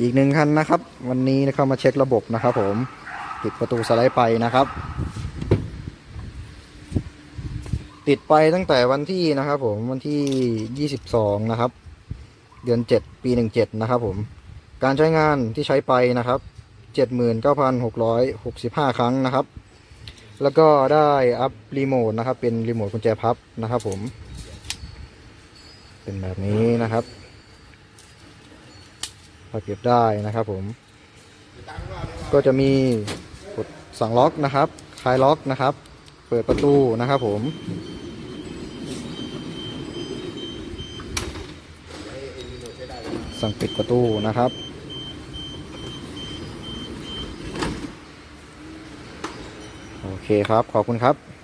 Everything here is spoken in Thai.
อีกหนึ่งคันนะครับ วันนี้เข้ามาเช็คระบบนะครับ ผมติดประตูสไลด์ไปนะครับ ติดไปตั้งแต่วันที่นะครับ ผมวันที่ 22 นะครับ เดือน 7 ปี 17 นะครับ ผมการใช้งานที่ใช้ไปนะครับ 79,665 ครั้งนะครับ แล้วก็ได้อัพรีโมทนะครับ เป็นรีโมทกุญแจพับนะครับ ผม เป็นแบบนี้นะครับ เราเก็บได้นะครับผม ก็จะมีกดสั่งล็อกนะครับคลายล็อกนะครับ เปิดประตูนะครับผมสั่งปิดประตูนะครับ โอเคครับ ขอบคุณครับ